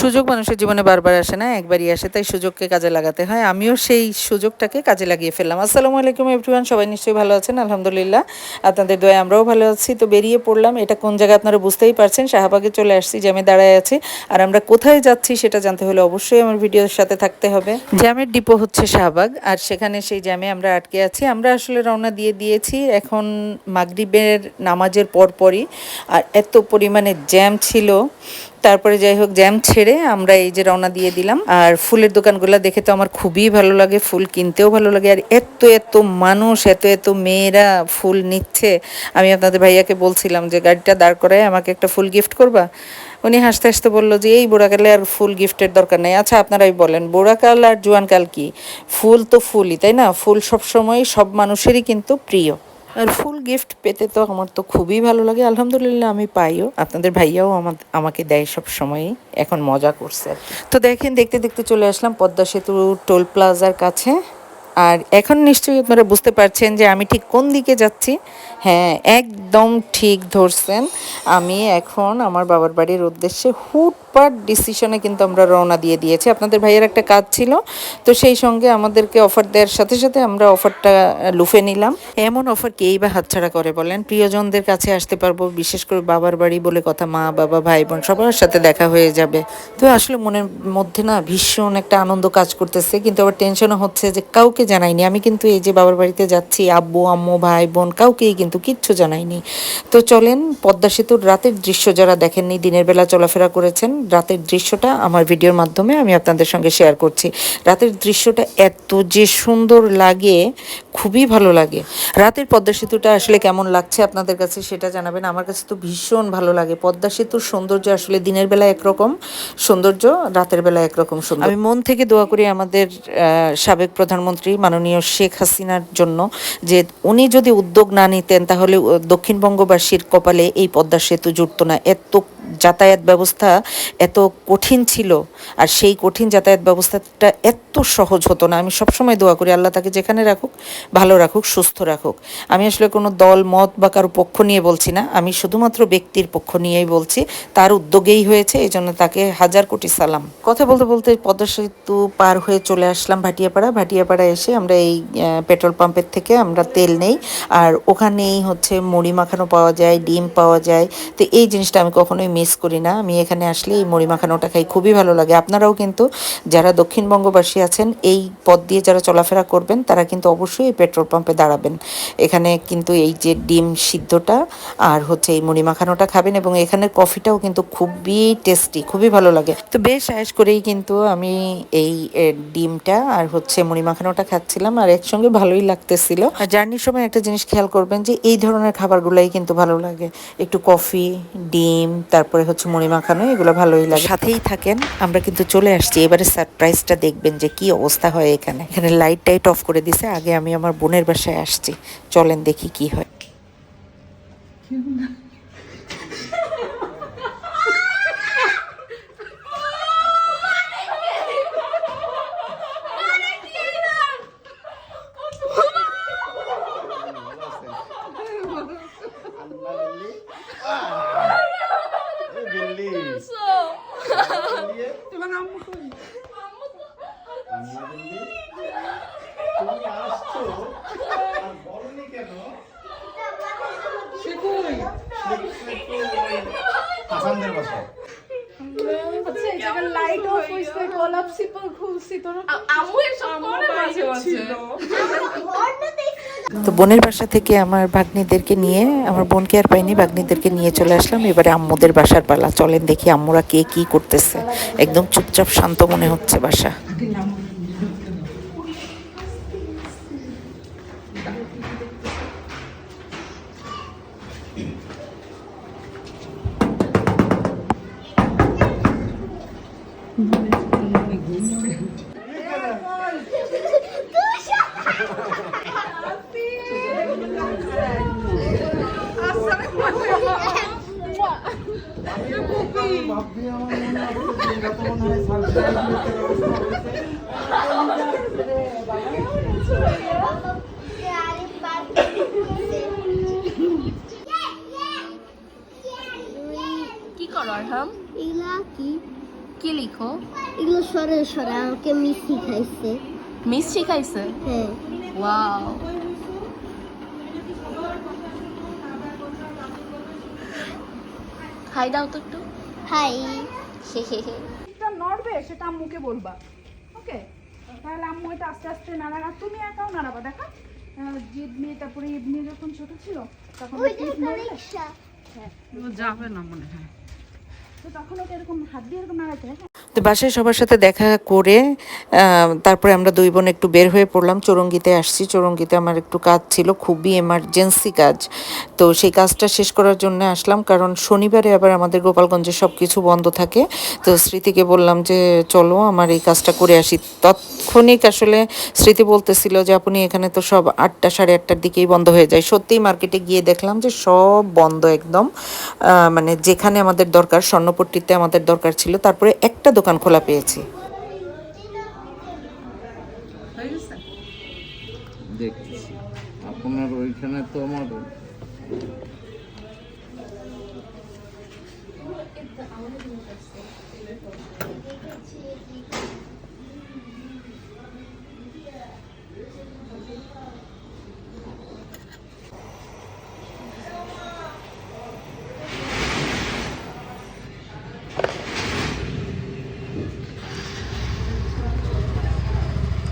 সুযোগ মানুষের জীবনে বারবার আসে না, একবারই আসে, তাই সুযোগকে কাজে লাগাতে হয়। আমিও সেই সুযোগটাকে কাজে লাগিয়ে ফেললাম। আসসালামু আলাইকুম এভরিওয়ান সবাই নিশ্চয়ই ভালো আছেন, আলহামদুলিল্লাহ। আপনাদের দয়া আমরাও ভালো আছি। তো বেরিয়ে পড়লাম, এটা কোন জায়গায় আপনারা বুঝতেই পারছেন, শাহবাগে চলে আসছি, জ্যামে দাঁড়ায় আছি। আর আমরা কোথায় যাচ্ছি সেটা জানতে হলে অবশ্যই আমার ভিডিওর সাথে থাকতে হবে। জ্যামের ডিপো হচ্ছে শাহবাগ, আর সেখানে সেই জ্যামে আমরা আটকে আছি। আমরা আসলে রওনা দিয়ে দিয়েছি এখন মাগরিবের নামাজের পরপরই, আর এত পরিমাণে জ্যাম ছিল তারপরে যাই হোক জ্যাম ছেড়ে আমরা এই যে রওনা দিয়ে দিলাম। আর ফুলের দোকানগুলো দেখে তো আমার খুবই ভালো লাগে, ফুল কিনতেও ভালো লাগে। আর এত এত মানুষ, এত এত মেয়েরা ফুল নিচ্ছে। আমি আপনাদের ভাইয়াকে বলছিলাম যে, গাড়িটা দাঁড় করায়, আমাকে একটা ফুল গিফট করবা? উনি হাসতে হাসতে বলল যে, এই বুড়াকালে আর ফুল গিফটের দরকার নেই। আচ্ছা আপনারাই বলেন বুড়াকাল আর জোয়ানকাল কি? ফুল তো ফুলই, তাই না? ফুল সবসময় সব মানুষেরই কিন্তু প্রিয়। আর ফুল গিফট পেতে তো আমার তো খুবই ভালো লাগে, আলহামদুলিল্লাহ আমি পাইও। আপনাদের ভাইয়াও আমার আমাকে দেয় সব সময়ই, এখন মজা করছে তো দেখেন, দেখতে দেখতে চলে আসলাম পদ্মা সেতু টোল প্লাজার কাছে। আর এখন নিশ্চয়ই আপনারা বুঝতে পারছেন যে আমি ঠিক কোন দিকে যাচ্ছি। হ্যাঁ একদম ঠিক ধরছেন। আমি এখন আমার বাবার বাড়ির উদ্দেশ্যে হুটপাট ডিসিশনে কিন্তু আমরা রওনা দিয়ে দিয়েছি। আপনাদের ভাইয়ের একটা কাজ ছিল, তো সেই সঙ্গে আমাদেরকে অফার দেওয়ার সাথে সাথে আমরা অফারটা লুফে নিলাম। এমন অফার কেই বা হাতছাড়া করে বলেন? প্রিয়জনদের কাছে আসতে পারব, বিশেষ করে বাবার বাড়ি বলে কথা মা, বাবা, ভাই, বোন, সবার সাথে দেখা হয়ে যাবে। তো আসলে মনের মধ্যে না ভীষণ একটা আনন্দ কাজ করতেছে, কিন্তু আবার টেনশনও হচ্ছে যে কাউকে জানাইনি। আমি কিন্তু এই যে বাবার বাড়িতে যাচ্ছি, আব্বু, আম্মু, ভাই, বোন, কাউকেই কিন্তু কিচ্ছু জানাইনি। তো চলেন, পদ্মা সেতুর রাতের দৃশ্য যারা দেখেননি, দিনের বেলা চলাফেরা করেছেন, রাতের দৃশ্যটা আমার ভিডিওর মাধ্যমে আমি আপনাদের সঙ্গে শেয়ার করছি। রাতের দৃশ্যটা এত যে সুন্দর লাগে, খুবই ভালো লাগে। রাতের পদ্মা সেতুটা আসলে কেমন লাগছে আপনাদের কাছে সেটা জানাবেন। আমার কাছে তো ভীষণ ভালো লাগে। পদ্মা সেতুর সৌন্দর্য আসলে দিনের বেলা একরকম, সৌন্দর্য রাতের বেলা একরকম সুন্দর। আমি মন থেকে দোয়া করি আমাদের সাবেক প্রধানমন্ত্রী মাননীয় শেখ হাসিনার জন্য যে উনি যদি উদ্যোগ না নিতেন, তাহলে দক্ষিণবঙ্গবাসীর কপালে এই পদ্মা সেতু জুটতো না। এত যাতায়াত ব্যবস্থা এত কঠিন ছিল, আর সেই কঠিন যাতায়াত ব্যবস্থাটা এত সহজ হতো না। আমি সবসময় দোয়া করি, আল্লাহ তাকে যেখানে রাখুক, ভালো রাখুক, সুস্থ রাখুক। আমি আসলে কোনো দল, মত বা কারও পক্ষ নিয়ে বলছি না। আমি শুধুমাত্র ব্যক্তির পক্ষ নিয়েই বলছি। তার উদ্যোগেই হয়েছে এই জন্য তাকে হাজার কোটি সালাম। কথা বলতে বলতে পদ্মা সেতু পার হয়ে চলে আসলাম ভাটিয়াপাড়া। ভাটিয়াপাড়া এসে আমরা এই পেট্রোল পাম্পের থেকে আমরা তেল নেই। আর ওখানেই হচ্ছে মুড়ি মাখানো পাওয়া যায়, ডিম পাওয়া যায়। তো এই জিনিসটা আমি কখনোই মিস করি না। আমি এখানে আসলে এই মুড়ি মাখানোটা খাই, খুবই ভালো লাগে। আপনারাও কিন্তু, যারা দক্ষিণবঙ্গবাসী আছেন, এই পথ দিয়ে যারা চলাফেরা করবেন, তারা কিন্তু অবশ্যই এই পেট্রোল পাম্পে দাঁড়াবেন। এখানে কিন্তু এই যে ডিম সিদ্ধটা আর হচ্ছে এই মুড়ি মাখানোটা খাবেন এবং এখানের কফিটাও কিন্তু খুবই টেস্টি, খুবই ভালো লাগে। তো বেশ আয়েস করেই কিন্তু আমি এই ডিমটা আর হচ্ছে মুড়ি মাখানোটা খাচ্ছিলাম আর একসঙ্গে ভালোই লাগতেছিল। আর জার্নির সময় একটা জিনিস খেয়াল করবেন যে এই ধরনের খাবারগুলাই কিন্তু ভালো লাগে। একটু কফি, ডিম, তারপরে হচ্ছে মুড়ি মাখানো, এগুলো ভালোই লাগে। সাথেই থাকেন, আমরা কিন্তু চলে আসছি। এবারে সারপ্রাইজটা দেখবেন যে কি অবস্থা হয় এখানে? এখানে লাইট টাইট অফ করে দিছে। আগে আমি আমার বোনের বাসায় আসছি। চলেন দেখি কি হয় বিল্লি তোমার আম্মু কই আম্মা বিল্লি তুমি আসছো আর বলনি কেন সে কই হাসানদের বাসায় হচ্ছে এই জায়গায় লাইট অফ হইছে গোলাপ সিপল খুলছি তোর আম্মু এসব করে মাঝে মাঝে তো বোনের বাসা থেকে আমার ভাগ্নিদেরকে নিয়ে আমার বোনকে আর পাইনি ভাগ্নিদেরকে নিয়ে চলে আসলাম। এবারে আম্মুদের বাসার পালা। চলেন দেখি আম্মুরা কে কি করতেছে। একদম চুপচাপ শান্ত মনে হচ্ছে বাসা। আমার মনে হচ্ছে যত মনে হয়। কি করো আরহাম? এগুলা কি? কি লিখো? এগুলো সরে সরে আমাকে মিষ্টি খাইছে মিস শিখাইছে? হ্যাঁ। ওয়াও। খাই দাও তো একটু। হাই এটা নড়বে সেটা আম্মুকে বলবা। ওকে? তাহলে আম্মু এটা আস্তে আস্তে নাড়া আর তুমি একাও নাড়াবা দেখা? জিদ নিয়ে তারপরে ইদ নিয়ে যখন ছোট ছিল তখন রিক্সা যাবে না মনে হয়। তো তখন ওকে এরকম হাত দিয়ে এরকম নাড়াতে হয়? তো বাসায় সবার সাথে দেখা করে তারপরে আমরা দুই বোন একটু বের হয়ে পড়লাম, চৌরঙ্গিতে আসছি। চৌরঙ্গিতে আমার একটু কাজ ছিল, খুবই এমার্জেন্সি কাজ। তো সেই কাজটা শেষ করার জন্য আসলাম, কারণ শনিবারে আবার আমাদের গোপালগঞ্জে সব কিছু বন্ধ থাকে। তো স্মৃতিকে বললাম যে, চলো, আমার এই কাজটা করে আসি। তৎক্ষণিক আসলে স্মৃতি বলতেছিল যে, আপনি এখানে তো সব আটটা, সাড়ে আটটার দিকেই বন্ধ হয়ে যায়। সত্যিই মার্কেটে গিয়ে দেখলাম যে, সব বন্ধ একদম। মানে যেখানে আমাদের দরকার, স্বর্ণপট্টিতে আমাদের দরকার ছিল, তারপরে একটা দোকান খোলা পেয়েছি। দেখছি। আপনার ওইখানে তো আমার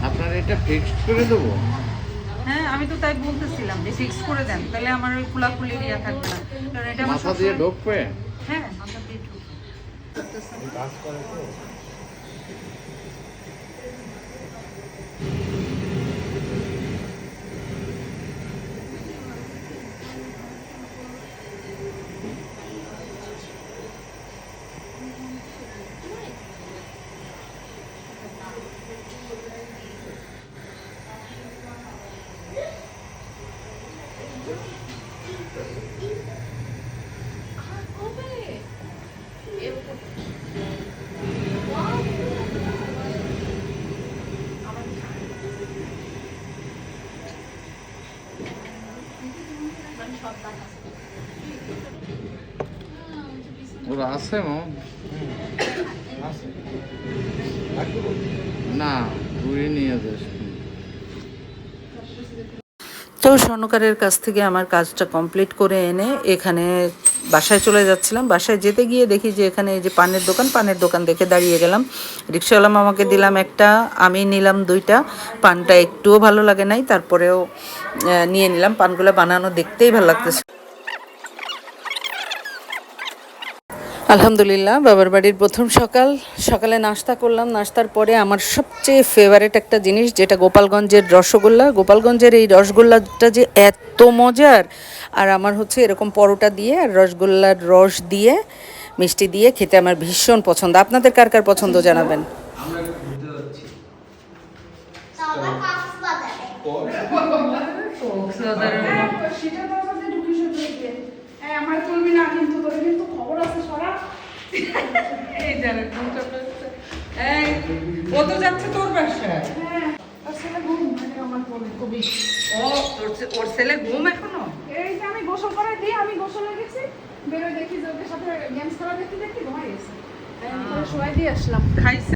আপনার এটা ফিক্সড করে দেবো? হ্যাঁ আমি তো তাই বলতেছিলাম যে ফিক্স করে দেন তাহলে আমার ওই খোলাখুলি ইয়া থাকবে না। কারণ এটা মাথা দিয়ে ঢোকবে? হ্যাঁ মাথা দিয়ে ঢুকবে। ওরা আছে না ঘুরে নিয়ে যাস তো স্বর্ণকারের কাছ থেকে আমার কাজটা কমপ্লিট করে এনে এখানে বাসায় চলে যাচ্ছিলাম। বাসায় যেতে গিয়ে দেখি যে এখানে এই যে পানের দোকান পানের দোকান দেখে দাঁড়িয়ে গেলাম। রিক্সাওয়ালাম আমাকে দিলাম একটা, আমি নিলাম দুইটা। পানটা একটুও ভালো লাগে নাই, তারপরেও নিয়ে নিলাম। পানগুলো বানানো দেখতেই ভালো লাগতেছে। আলহামদুলিল্লাহ, বাবার বাড়ির প্রথম সকাল। সকালে নাস্তা করলাম, নাস্তার পরে আমার সবচেয়ে ফেভারিট একটা জিনিস যেটা গোপালগঞ্জের রসগোল্লা। গোপালগঞ্জের এই রসগোল্লাটা যে এত মজার, আর আমার হচ্ছে এরকম পরোটা দিয়ে আর রসগোল্লার রস দিয়ে, মিষ্টি দিয়ে খেতে আমার ভীষণ পছন্দ। আপনাদের কার কার পছন্দ জানাবেন? হ্যাঁ চলবি না কিন্তু। ও তো যাচ্ছে তোর বাসায়? হ্যাঁ। ছেলে ঘুম? মানে আমার বলে খুবই ও ওর ছেলে ঘুম এখনও? এই যে আমি গোসল করে দিয়ে আমি গোসলে গেছি। বেরোয় দেখি যে ওদের সাথে গেমস খেলা দেখতে দেখতে ঘুমাই গেছে। আমি শোয়াই দিয়ে আসলাম। খাইছে?